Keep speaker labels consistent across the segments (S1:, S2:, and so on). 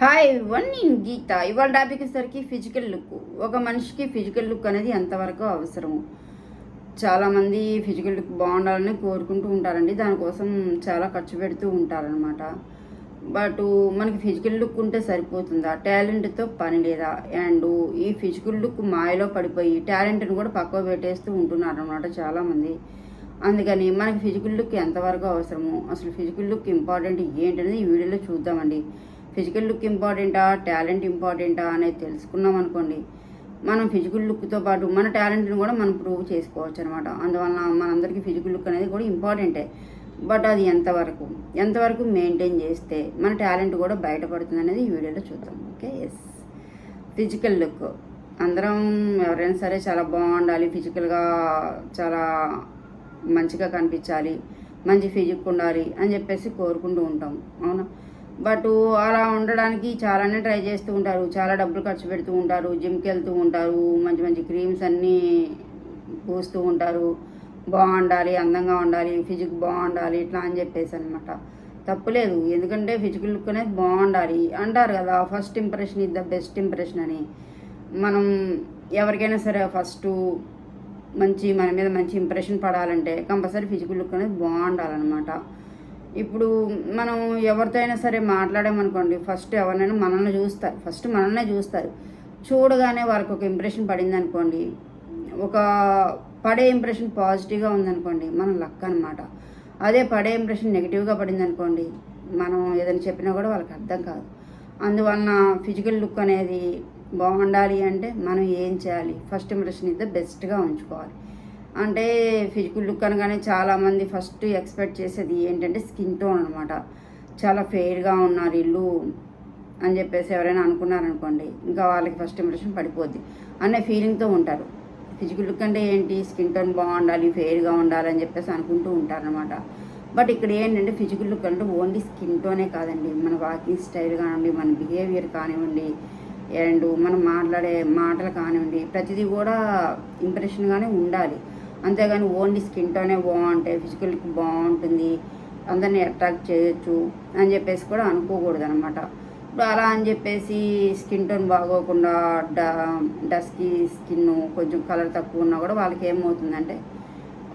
S1: Hi one నేను గీత. ఇవాళ topic వచ్చేసరికి ఫిజికల్ లుక్ ఒక మనిషికి ఫిజికల్ లుక్ అనేది ఎంతవరకు అవసరము చాలామంది ఫిజికల్ లుక్ బాగుండాలని కోరుకుంటూ ఉంటారండి. దానికోసం చాలా ఖర్చు పెడుతూ ఉంటారనమాట బట్ మనకి ఫిజికల్ లుక్ ఉంటే సరిపోతుందా? టాలెంట్తో పని లేదా? అండ్ ఈ ఫిజికల్ లుక్ మాయలో పడిపోయి టాలెంట్ని కూడా పక్కకు పెట్టేస్తూ ఉంటున్నారు అనమాట చాలామంది. అందుకని మనకి ఫిజికల్ లుక్ ఎంతవరకు అవసరము? అసలు ఫిజికల్ లుక్ ఇంపార్టెంట్ ఏంటనేది ఈ వీడియోలో చూద్దామండి. ఫిజికల్ లుక్ ఇంపార్టెంటా టాలెంట్ ఇంపార్టెంటా అనేది తెలుసుకున్నాం అనుకోండి మనం ఫిజికల్ లుక్తో పాటు మన టాలెంట్ని కూడా మనం ప్రూవ్ చేసుకోవచ్చు అనమాట అందువలన మనందరికీ ఫిజికల్ లుక్ అనేది కూడా ఇంపార్టెంటే. బట్ అది ఎంతవరకు ఎంతవరకు మెయింటైన్ చేస్తే మన టాలెంట్ కూడా బయటపడుతుంది అనేది ఈ వీడియోలో చూద్దాం. Okay yes. Physical look. అందరం ఎవరైనా సరే చాలా బాగుండాలి ఫిజికల్గా చాలా మంచిగా కనిపించాలి మంచి ఫిజిక్ ఉండాలి అని చెప్పేసి కోరుకుంటూ ఉంటాం. అవునా? బట్ అలా ఉండడానికి చాలానే ట్రై చేస్తూ ఉంటారు. చాలా డబ్బులు ఖర్చు పెడుతూ ఉంటారు. జిమ్కి వెళ్తూ ఉంటారు. మంచి మంచి క్రీమ్స్ అన్నీ పూస్తూ ఉంటారు. బాగుండాలి అందంగా ఉండాలి ఫిజిక్ బాగుండాలి ఇట్లా అని చెప్పేసి అనమాట తప్పులేదు ఎందుకంటే ఫిజికల్ లుక్ అనేది బాగుండాలి. అంటారు కదా ఫస్ట్ ఇంప్రెషన్ ఇది ద బెస్ట్ ఇంప్రెషన్ అని. మనం ఎవరికైనా సరే ఫస్ట్ మంచి మన మీద మంచి ఇంప్రెషన్ పడాలంటే కంపల్సరీ ఫిజికల్ లుక్ అనేది బాగుండాలన్నమాట. ఇప్పుడు మనం ఎవరితో అయినా సరే మాట్లాడామనుకోండి ఫస్ట్ ఎవరినైనా మనల్ని చూస్తారు. ఫస్ట్ మనల్నే చూస్తారు. చూడగానే వారికి ఒక ఇంప్రెషన్ పడింది అనుకోండి ఒక పడే ఇంప్రెషన్ పాజిటివ్గా ఉందనుకోండి మన లక్ అనమాట అదే పడే ఇంప్రెషన్ నెగిటివ్గా పడింది అనుకోండి మనం ఏదైనా చెప్పినా కూడా వాళ్ళకి అర్థం కాదు. అందువలన ఫిజికల్ లుక్ అనేది బాగుండాలి అంటే మనం ఏం చేయాలి? ఫస్ట్ ఇంప్రెషన్ ఇద్ద బెస్ట్గా ఉంచుకోవాలి. అంటే ఫిజికల్ లుక్ అనగానే చాలామంది ఫస్ట్ ఎక్స్పెక్ట్ చేసేది ఏంటంటే స్కిన్ టోన్ అనమాట చాలా ఫెయిర్గా ఉన్నారు ఇల్లు అని చెప్పేసి ఎవరైనా అనుకున్నారనుకోండి ఇంకా వాళ్ళకి ఫస్ట్ ఇంప్రెషన్ పడిపోద్ది అనే ఫీలింగ్తో ఉంటారు. ఫిజికల్ లుక్ అంటే ఏంటి? స్కిన్ టోన్ బాగుండాలి ఫెయిర్గా ఉండాలి అని చెప్పేసి అనుకుంటూ ఉంటారనమాట బట్ ఇక్కడ ఏంటంటే ఫిజికల్ లుక్ అంటే ఓన్లీ స్కిన్ టోనే కాదండి. మన వాకింగ్ స్టైల్ కానివ్వండి మన బిహేవియర్ కానివ్వండి అండ్ మనం మాట్లాడే మాటలు కానివ్వండి ప్రతిదీ కూడా ఇంప్రెషన్గానే ఉండాలి. అంతేగాని ఓన్లీ స్కిన్ టోనే బాగుంటాయి ఫిజికల్ లుక్ బాగుంటుంది అందరినీ అట్రాక్ట్ చేయొచ్చు అని చెప్పేసి కూడా అనుకోకూడదు అనమాట ఇప్పుడు అలా అని చెప్పేసి స్కిన్ టోన్ బాగోకుండా డ డస్కీ స్కిన్ కొంచెం కలర్ తక్కువ ఉన్నా కూడా వాళ్ళకి ఏమవుతుందంటే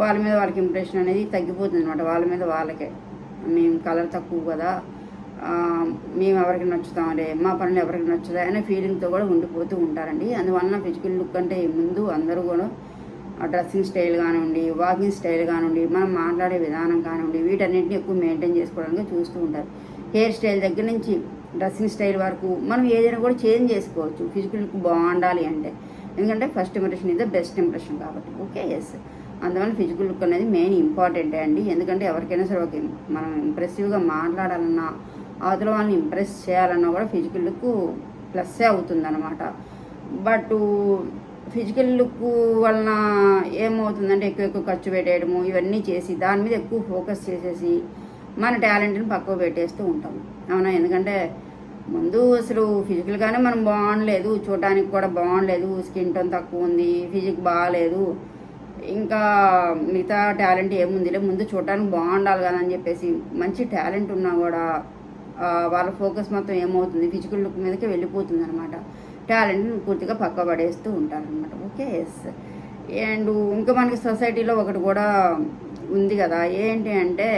S1: వాళ్ళ మీద వాళ్ళకి ఇంప్రెషన్ అనేది తగ్గిపోతుంది అనమాట వాళ్ళ మీద వాళ్ళకే. మేము కలర్ తక్కువ కదా మేము ఎవరికి నచ్చుతామలే మా పనులు ఎవరికి నచ్చుతాయి అనే ఫీలింగ్తో కూడా ఉండిపోతూ ఉంటారండి. అందువలన ఫిజికల్ లుక్ అంటే ముందు అందరూ కూడా డ్రెస్సింగ్ స్టైల్ కానివ్వండి వాకింగ్ స్టైల్ కానివ్వండి మనం మాట్లాడే విధానం కానివ్వండి వీటన్నిటిని ఎక్కువ మెయింటైన్ చేసుకోవడానికి చూస్తూ ఉంటారు. హెయిర్ స్టైల్ దగ్గర నుంచి డ్రెస్సింగ్ స్టైల్ వరకు మనం ఏదైనా కూడా చేంజ్ చేసుకోవచ్చు. ఫిజికల్ లుక్ బాగుండాలి అంటే. ఎందుకంటే ఫస్ట్ ఇంప్రెషన్ ఇదే బెస్ట్ ఇంప్రెషన్ కాబట్టి. ఓకే ఎస్ అందువల్ల ఫిజికల్ లుక్ అనేది మెయిన్ ఇంపార్టెంటే అండి. ఎందుకంటే ఎవరికైనా సరే ఒక మనం ఇంప్రెసివ్గా మాట్లాడాలన్నా అవతల వాళ్ళని ఇంప్రెస్ చేయాలన్నా కూడా ఫిజికల్ లుక్ ప్లస్సే అవుతుంది అనమాట బట్ ఫిజికల్ లుక్ వలన ఏమవుతుందంటే ఎక్కువ ఎక్కువ ఖర్చు పెట్టేయడము ఇవన్నీ చేసి దాని మీద ఎక్కువ ఫోకస్ చేసేసి మన టాలెంట్ని పక్కకు పెట్టేస్తూ ఉంటాం. అవునా? ఎందుకంటే ముందు అసలు ఫిజికల్గానే మనం బాగుండలేదు. చూడటానికి కూడా బాగుండలేదు. స్కిన్ టోన్ తక్కువ ఉంది. ఫిజిక్ బాగాలేదు. ఇంకా మిగతా టాలెంట్ ఏముందిలే. ముందు చూడటానికి బాగుండాలి కదా అని చెప్పేసి మంచి టాలెంట్ ఉన్నా కూడా వాళ్ళ ఫోకస్ మొత్తం ఏమవుతుంది? ఫిజికల్ లుక్ మీదకే వెళ్ళిపోతుంది అనమాట టాలెంట్ని పూర్తిగా పక్క పడేస్తూ ఉంటారనమాట ఓకే ఎస్. అండ్ ఇంకా మనకి సొసైటీలో ఒకటి కూడా ఉంది కదా ఏంటి అంటే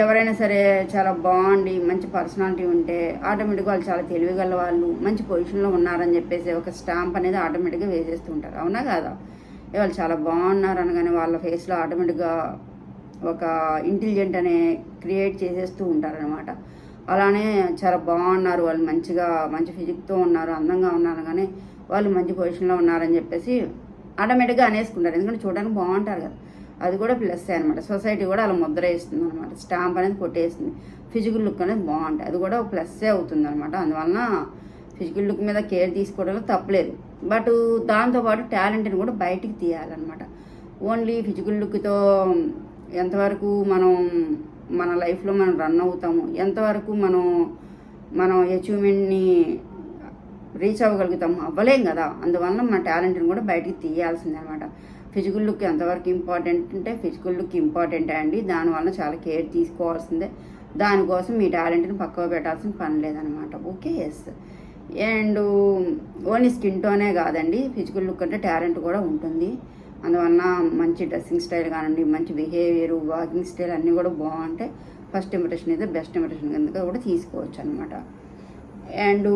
S1: ఎవరైనా సరే చాలా బాగుండి మంచి పర్సనాలిటీ ఉంటే ఆటోమేటిక్గా వాళ్ళు చాలా తెలివిగల వాళ్ళు మంచి పొజిషన్లో ఉన్నారని చెప్పేసి ఒక స్టాంప్ అనేది ఆటోమేటిక్గా వేసేస్తూ ఉంటారు. అవునా కాదా? వాళ్ళు చాలా బాగున్నారు అనగానే వాళ్ళ ఫేస్లో ఆటోమేటిక్గా ఒక ఇంటెలిజెంట్ అనే క్రియేట్ చేసేస్తూ ఉంటారనమాట అలానే చాలా బాగున్నారు. వాళ్ళు మంచిగా మంచి ఫిజిక్తో ఉన్నారు అందంగా ఉన్నారు. కానీ వాళ్ళు మంచి పొజిషన్లో ఉన్నారని చెప్పేసి ఆటోమేటిక్గా అనేసుకుంటారు. ఎందుకంటే చూడడానికి బాగుంటారు కదా. అది కూడా ప్లస్ అనమాట సొసైటీ కూడా అలా ముద్ర వేస్తుంది అనమాట స్టాంప్ అనేది కొట్టేస్తుంది ఫిజికల్ లుక్ అనేది బాగుంటుంది అది కూడా ప్లస్సే అవుతుంది అనమాట అందువలన ఫిజికల్ లుక్ మీద కేర్ తీసుకోవడంలో తప్పలేదు. బట్ దాంతోపాటు టాలెంట్ని కూడా బయటికి తీయాలన్నమాట. ఓన్లీ ఫిజికల్ లుక్తో ఎంతవరకు మనం మన లైఫ్లో మనం రన్ అవుతాము. ఎంతవరకు మనం మనం అచీవ్మెంట్ని రీచ్ అవ్వగలుగుతాం అవ్వలేం కదా. అందువల్ల మన టాలెంట్ని కూడా బయటికి తీయాల్సిందే అనమాట ఫిజికల్ లుక్ ఎంతవరకు ఇంపార్టెంట్ అంటే ఫిజికల్ లుక్ ఇంపార్టెంటే అండి. దానివల్ల చాలా కేర్ తీసుకోవాల్సిందే. దానికోసం మీ టాలెంట్ని పక్కకు పెట్టాల్సిన పని లేదనమాట okay yes and only skin టోనే కాదండి. ఫిజికల్ లుక్ అంటే టాలెంట్ కూడా ఉంటుంది. అందువలన మంచి డ్రెస్సింగ్ స్టైల్ కానివ్వండి మంచి బిహేవియర్ వాకింగ్ స్టైల్ అన్నీ కూడా బాగుంటే ఫస్ట్ ఇంప్రెషన్ అయితే బెస్ట్ ఇంప్రెషన్ కింద కూడా తీసుకోవచ్చు అనమాట అండ్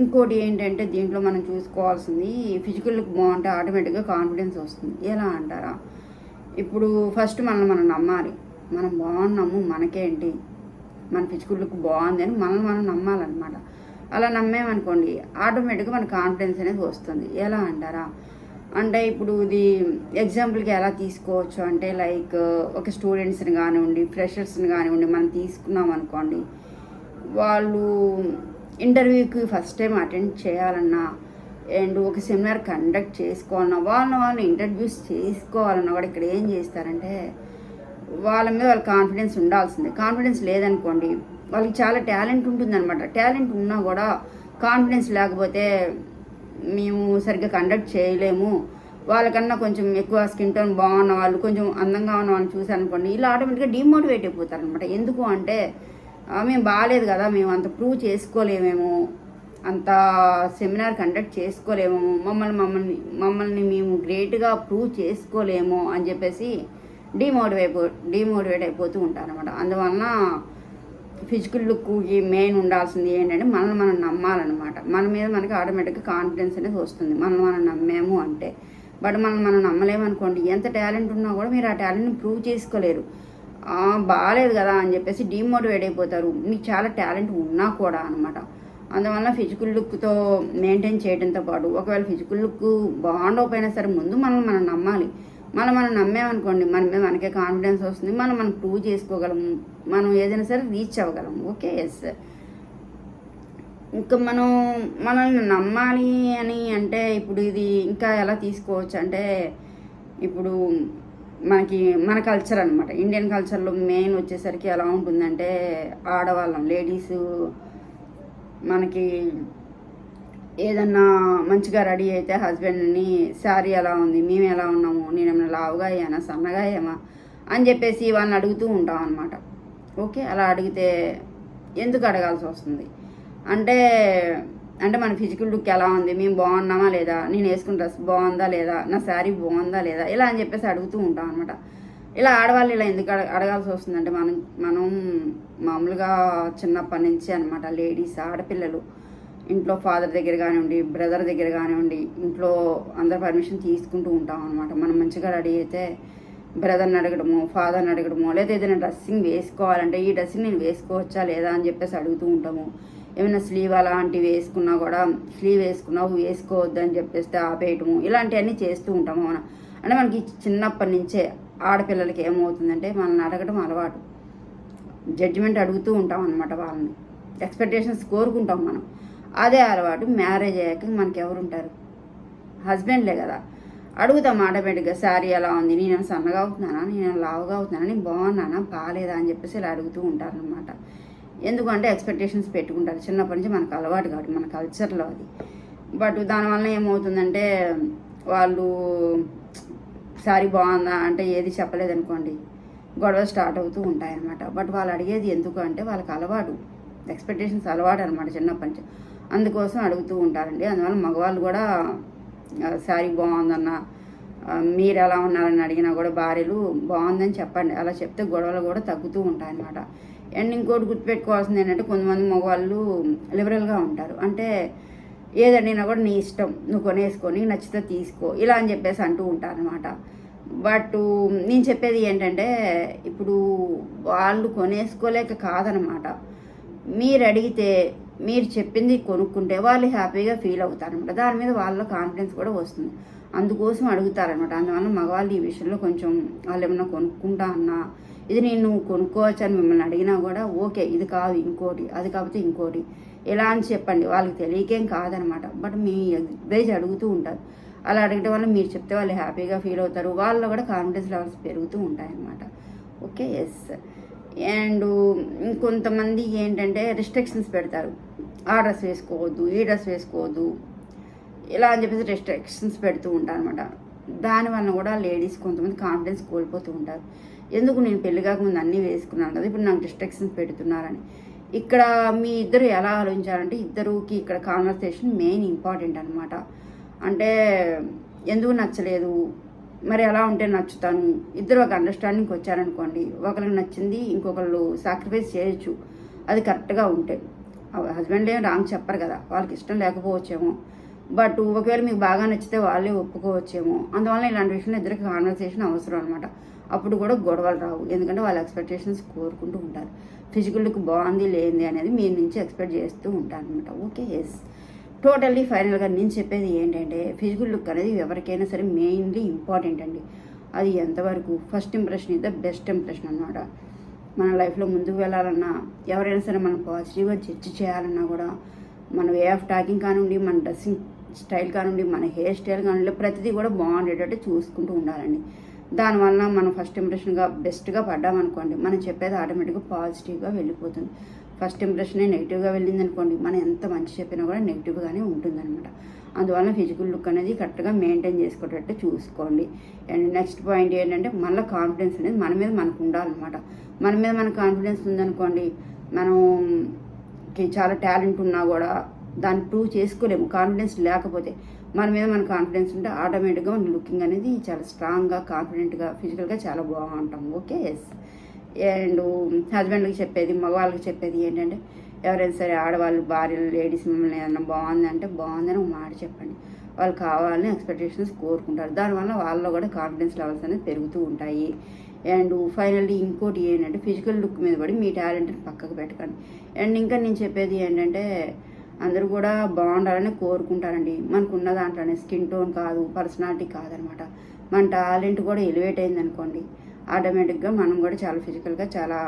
S1: ఇంకోటి ఏంటంటే దీంట్లో మనం చూసుకోవాల్సింది ఫిజికల్ లుక్ బాగుంటే ఆటోమేటిక్గా కాన్ఫిడెన్స్ వస్తుంది. ఎలా అంటారా? ఇప్పుడు ఫస్ట్ మనల్ని మనం నమ్మాలి. మనం బాగున్నాము మనకేంటి మన ఫిజికల్ లుక్ బాగుంది అని మనల్ని మనం నమ్మాలన్నమాట. అలా నమ్మేమనుకోండి ఆటోమేటిక్గా మన కాన్ఫిడెన్స్ అనేది వస్తుంది. ఎలా అంటారా? అంటే ఇప్పుడు ఇది ఎగ్జాంపుల్కి ఎలా తీసుకోవచ్చు అంటే లైక్ ఒక స్టూడెంట్స్ని కానివ్వండి ఫ్రెషర్స్ని కానివ్వండి మనం తీసుకున్నాం అనుకోండి వాళ్ళు ఇంటర్వ్యూకి ఫస్ట్ టైం అటెండ్ చేయాలన్నా అండ్ ఒక సెమినార్ కండక్ట్ చేసుకోవాలన్నా వాళ్ళని వాళ్ళు ఇంటర్వ్యూస్ చేసుకోవాలన్నా కూడా ఇక్కడ ఏం చేస్తారంటే వాళ్ళ మీద వాళ్ళ కాన్ఫిడెన్స్ ఉండాల్సిందే. కాన్ఫిడెన్స్ లేదనుకోండి వాళ్ళకి చాలా టాలెంట్ ఉంటుందన్నమాట. టాలెంట్ ఉన్నా కూడా కాన్ఫిడెన్స్ లేకపోతే మేము సరిగ్గా కండక్ట్ చేయలేము. వాళ్ళకన్నా కొంచెం ఎక్కువ స్కిన్ టోన్ బాగున్న వాళ్ళు కొంచెం అందంగా ఉన్న వాళ్ళని చూసారనుకోండి ఇలా ఆటోమేటిక్గా డిమోటివేట్ అయిపోతారు అనమాట ఎందుకు అంటే మేము బాగాలేదు కదా మేము అంత ప్రూవ్ చేసుకోలేమేమో అంత సెమినార్ కండక్ట్ చేసుకోలేము మమ్మల్ని మమ్మల్ని మమ్మల్ని మేము గ్రేట్గా ప్రూవ్ చేసుకోలేము అని చెప్పేసి డిమోటివేట్ డిమోటివేట్ అయిపోతూ ఉంటారు అనమాట అందువలన ఫిజికల్ లుక్కి మెయిన్ ఉండాల్సింది ఏంటంటే మనల్ని మనం నమ్మాలన్నమాట. మన మీద మనకి ఆటోమేటిక్గా కాన్ఫిడెన్స్ అనేది వస్తుంది. మనం మనం నమ్మేము అంటే. బట్ మనం మనం నమ్మలేమనుకోండి ఎంత టాలెంట్ ఉన్నా కూడా మీరు ఆ టాలెంట్ని ప్రూవ్ చేసుకోలేరు. బాగాలేదు కదా అని చెప్పేసి డిమోటివేట్ అయిపోతారు. మీకు చాలా టాలెంట్ ఉన్నా కూడా అనమాట అందువల్ల ఫిజికల్ లుక్తో మెయింటైన్ చేయడంతో పాటు ఒకవేళ ఫిజికల్ లుక్ బాగుండకపోయినా సరే ముందు మనం మనం నమ్మాలి. మనం మనం నమ్మేమనుకోండి మన మీద మనకే కాన్ఫిడెన్స్ వస్తుంది మనం మనం ప్రూవ్ చేసుకోగలము మనం ఏదైనా సరే రీచ్ అవ్వగలము. ఓకే ఎస్ ఇంకా మనం మనల్ని నమ్మాలి అని అంటే ఇప్పుడు ఇది ఇంకా ఎలా తీసుకోవచ్చు అంటే ఇప్పుడు మనకి మన కల్చర్ అనమాట ఇండియన్ కల్చర్లో మెయిన్ వచ్చేసరికి ఎలా ఉంటుందంటే ఆడవాళ్ళం లేడీస్ మనకి ఏదన్నా మంచిగా రెడీ అయితే హస్బెండ్ని శారీ ఎలా ఉంది? మేము ఎలా ఉన్నాము? నేను ఏమైనా లావుగా అయ్యానా? సన్నగా అయ్యామా? అని చెప్పేసి వాళ్ళని అడుగుతూ ఉంటాం అనమాట ఓకే? అలా అడిగితే ఎందుకు అడగాల్సి వస్తుంది? అంటే అంటే మన ఫిజికల్ లుక్ ఎలా ఉంది? మేము బాగున్నామా లేదా? నేను వేసుకున్న డ్రెస్ బాగుందా లేదా? నా శారీ బాగుందా లేదా? ఇలా అని చెప్పేసి అడుగుతూ ఉంటాం అనమాట ఇలా ఆడవాళ్ళు ఇలా ఎందుకు అడగ అడగాల్సి వస్తుందంటే మనం మనం మామూలుగా చిన్నప్పటి నుంచి అనమాట లేడీస్ ఆడపిల్లలు ఇంట్లో ఫాదర్ దగ్గర కానివ్వండి బ్రదర్ దగ్గర కానివ్వండి ఇంట్లో అందరు పర్మిషన్ తీసుకుంటూ ఉంటాం అనమాట మనం మంచిగా రెడీ అయితే బ్రదర్ని అడగడము ఫాదర్ని అడగడము లేదా ఏదైనా డ్రెస్సింగ్ వేసుకోవాలంటే ఈ డ్రెస్సింగ్ నేను వేసుకోవచ్చా లేదా అని చెప్పేసి అడుగుతూ ఉంటాము. ఏమైనా స్లీవ్ అలాంటివి వేసుకున్నా కూడా స్లీవ్ వేసుకున్నావు వేసుకోవద్దు అని చెప్పేస్తే ఆపేయటము. ఇలాంటివన్నీ చేస్తూ ఉంటాము మనం అంటే మనకి చిన్నప్పటి నుంచే ఆడపిల్లలకి ఏమవుతుందంటే మనల్ని అడగడం అలవాటు. జడ్జిమెంట్ అడుగుతూ ఉంటాం అనమాట వాళ్ళని. ఎక్స్పెక్టేషన్స్ కోరుకుంటాం మనం. అదే అలవాటు మ్యారేజ్ అయ్యాక మనకి ఎవరు ఉంటారు హస్బెండ్లే కదా. అడుగుతాం ఆటోమేటిక్గా శారీ ఎలా ఉంది? నేను సన్నగా అవుతున్నానా? నేను లావుగా అవుతున్నానా? నేను బాగున్నానా? బాగాలేదా అని చెప్పేసి ఇలా అడుగుతూ ఉంటారనమాట ఎందుకంటే ఎక్స్పెక్టేషన్స్ పెట్టుకుంటారు. చిన్నప్పటి నుంచి మనకు అలవాటు కాబట్టి మన కల్చర్లో అది. బట్ దానివల్ల ఏమవుతుందంటే వాళ్ళు శారీ బాగుందా? అంటే ఏది చెప్పలేదనుకోండి గొడవ స్టార్ట్ అవుతూ ఉంటాయన్నమాట. బట్ వాళ్ళు అడిగేది ఎందుకు అంటే వాళ్ళకి అలవాటు. ఎక్స్పెక్టేషన్స్ అలవాటు అనమాట చిన్నప్పటి నుంచి. అందుకోసం అడుగుతూ ఉంటారండి. అందువల్ల మగవాళ్ళు కూడా శారీ బాగుందన్న మీరు ఎలా ఉన్నారని అడిగినా కూడా భార్యలు బాగుందని చెప్పండి. అలా చెప్తే గొడవలు కూడా తగ్గుతూ ఉంటాయన్నమాట. అండ్ ఇంకోటి గుర్తుపెట్టుకోవాల్సింది ఏంటంటే కొంతమంది మగవాళ్ళు లిబరల్గా ఉంటారు. అంటే ఏదడినా కూడా నీ ఇష్టం నువ్వు కొనేసుకో నీకు నచ్చితే తీసుకో ఇలా అని చెప్పేసి అంటూ ఉంటారనమాట బట్ నేను చెప్పేది ఏంటంటే ఇప్పుడు వాళ్ళు కొనేసుకోలేక కాదనమాట మీరు అడిగితే మీరు చెప్పింది కొనుక్కుంటే వాళ్ళు హ్యాపీగా ఫీల్ అవుతారనమాట దాని మీద వాళ్ళ కాన్ఫిడెన్స్ కూడా వస్తుంది. అందుకోసం అడుగుతారనమాట అందువల్ల మగవాళ్ళు ఈ విషయంలో కొంచెం వాళ్ళు ఏమన్నా కొనుక్కుంటా అన్నా ఇది నేను కొనుక్కోవచ్చు అని మిమ్మల్ని అడిగినా కూడా ఓకే ఇది కాదు ఇంకోటి అది కాకపోతే ఇంకోటి. ఎలా అని చెప్పండి. వాళ్ళకి తెలియకేం కాదనమాట బట్ మీ అడ్వైజ్ అడుగుతూ ఉంటారు. అలా అడగడం వల్ల మీరు చెప్తే వాళ్ళు హ్యాపీగా ఫీల్ అవుతారు. వాళ్ళు కూడా కాన్ఫిడెన్స్ లెవెల్స్ పెరుగుతూ ఉంటాయన్నమాట. ఓకే ఎస్ అండ్ ఇంకొంతమంది ఏంటంటే రిస్ట్రిక్షన్స్ పెడతారు. ఆ డ్రెస్ వేసుకోవద్దు ఈ డ్రెస్ వేసుకోవద్దు ఇలా అని చెప్పేసి రెస్ట్రిక్షన్స్ పెడుతూ ఉంటారు అనమాట దానివల్ల కూడా లేడీస్ కొంతమంది కాన్ఫిడెన్స్ కోల్పోతూ ఉంటారు. ఎందుకు నేను పెళ్ళి కాకముందు అన్నీ వేసుకున్నాను కదా ఇప్పుడు నాకు డిస్ట్రక్షన్స్ పెడుతున్నారని. ఇక్కడ మీ ఇద్దరు ఎలా ఆలోచించారంటే ఇద్దరుకి ఇక్కడ కాన్వర్సేషన్ మెయిన్ ఇంపార్టెంట్ అనమాట అంటే ఎందుకు నచ్చలేదు? మరి ఎలా ఉంటే నచ్చుతాను. ఇద్దరు ఒక అండర్స్టాండింగ్కి వచ్చారనుకోండి. ఒకరికి నచ్చింది ఇంకొకళ్ళు సాక్రిఫైస్ చేయొచ్చు. అది కరెక్ట్గా ఉంటే. హస్బెండ్ ఏం రాంగ్ చెప్పరు కదా. వాళ్ళకి ఇష్టం లేకపోవచ్చేమో. బట్ ఒకవేళ మీకు బాగా నచ్చితే వాళ్ళే ఒప్పుకోవచ్చేమో. అందువల్ల ఇలాంటి విషయంలో ఇద్దరికి కాన్వర్సేషన్ అవసరం అనమాట అప్పుడు కూడా గొడవలు రావు. ఎందుకంటే వాళ్ళ ఎక్స్పెక్టేషన్స్ కోరుకుంటూ ఉంటారు. ఫిజికల్కి బాగుంది లేనిది అనేది మీ నుంచి ఎక్స్పెక్ట్ చేస్తూ ఉంటారు అనమాట ఓకే ఎస్ టోటల్లీ ఫైనల్గా నేను చెప్పేది ఏంటంటే ఫిజికల్ లుక్ అనేది ఎవరికైనా సరే మెయిన్లీ ఇంపార్టెంట్ అండి. అది ఎంతవరకు? First impression is the best impression అనమాట మన లైఫ్లో ముందుకు వెళ్ళాలన్నా ఎవరైనా సరే మనం పాజిటివ్గా జడ్జి చేయాలన్నా కూడా మన వే ఆఫ్ టాకింగ్ కానివ్వండి మన డ్రెస్సింగ్ స్టైల్ కానివ్వండి మన హెయిర్ స్టైల్ కానివ్వండి ప్రతిదీ కూడా బాగుండేటట్టు చూసుకుంటూ ఉండాలండి. దానివల్ల మనం ఫస్ట్ ఇంప్రెషన్గా బెస్ట్గా పడ్డామనుకోండి మనం చెప్పేది ఆటోమేటిక్గా పాజిటివ్గా వెళ్ళిపోతుంది. ఫస్ట్ ఇంప్రెషనే నెగిటివ్గా వెళ్ళింది అనుకోండి మనం ఎంత మంచి చెప్పినా కూడా నెగిటివ్గానే ఉంటుందన్నమాట. అందువల్ల ఫిజికల్ లుక్ అనేది కరెక్ట్గా మెయింటైన్ చేసుకునేటట్టు చూసుకోండి. అండ్ నెక్స్ట్ పాయింట్ ఏంటంటే మళ్ళీ కాన్ఫిడెన్స్ అనేది మన మీద మనకు ఉండాలన్నమాట. మన మీద మన కాన్ఫిడెన్స్ ఉందనుకోండి మనం చాలా టాలెంట్ ఉన్నా కూడా దాన్ని ప్రూవ్ చేసుకోలేము. కాన్ఫిడెన్స్ లేకపోతే మన మీద మన కాన్ఫిడెన్స్ ఉంటే ఆటోమేటిక్గా మన లుకింగ్ అనేది చాలా స్ట్రాంగ్గా కాన్ఫిడెంట్గా ఫిజికల్గా చాలా బాగుంటాం ఓకే ఎస్. అండ్ హస్బెండ్కి చెప్పేది మగవాళ్ళకి చెప్పేది ఏంటంటే ఎవరైనా సరే ఆడవాళ్ళు భార్యలు లేడీస్ మిమ్మల్ని ఏదైనా బాగుంది అంటే బాగుందని ఒక మాట చెప్పండి. వాళ్ళు కావాలని ఎక్స్పెక్టేషన్స్ కోరుకుంటారు. దానివల్ల వాళ్ళలో కూడా కాన్ఫిడెన్స్ లెవెల్స్ అనేది పెరుగుతూ ఉంటాయి. అండ్ ఫైనల్లీ ఇంకోటి ఏంటంటే ఫిజికల్ లుక్ మీద పడి మీ టాలెంట్ని పక్కకు పెట్టకండి. అండ్ ఇంకా నేను చెప్పేది ఏంటంటే అందరూ కూడా బాగుండాలని కోరుకుంటారండి. మనకు ఉన్న దాంట్లోనే స్కిన్ టోన్ కాదు పర్సనాలిటీ కాదనమాట. మన టాలెంట్ కూడా ఎలివేట్ అయింది అనుకోండి ఆటోమేటిక్గా మనం కూడా చాలా ఫిజికల్గా చాలా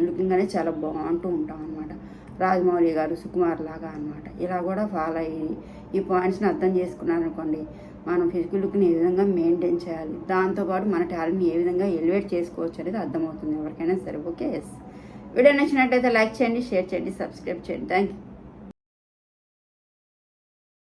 S1: లుకింగ్ అనేది చాలా బాగుంటూ ఉంటాం అనమాట రాజమౌళి గారు సుకుమార్ లాగా అనమాట ఇలా కూడా ఫాలో అయ్యి ఈ పాయింట్స్ని అర్థం చేసుకున్నారనుకోండి మనం ఫిజికల్ లుక్ని ఏ విధంగా మెయింటైన్ చేయాలి దాంతోపాటు మన టాలెంట్ని ఏ విధంగా ఎలివేట్ చేసుకోవచ్చు అనేది అర్థమవుతుంది ఎవరికైనా సరే. ఓకే? ఎస్ వీడియో నచ్చినట్టయితే లైక్ చేయండి షేర్ చేయండి సబ్స్క్రైబ్ చేయండి. Thank you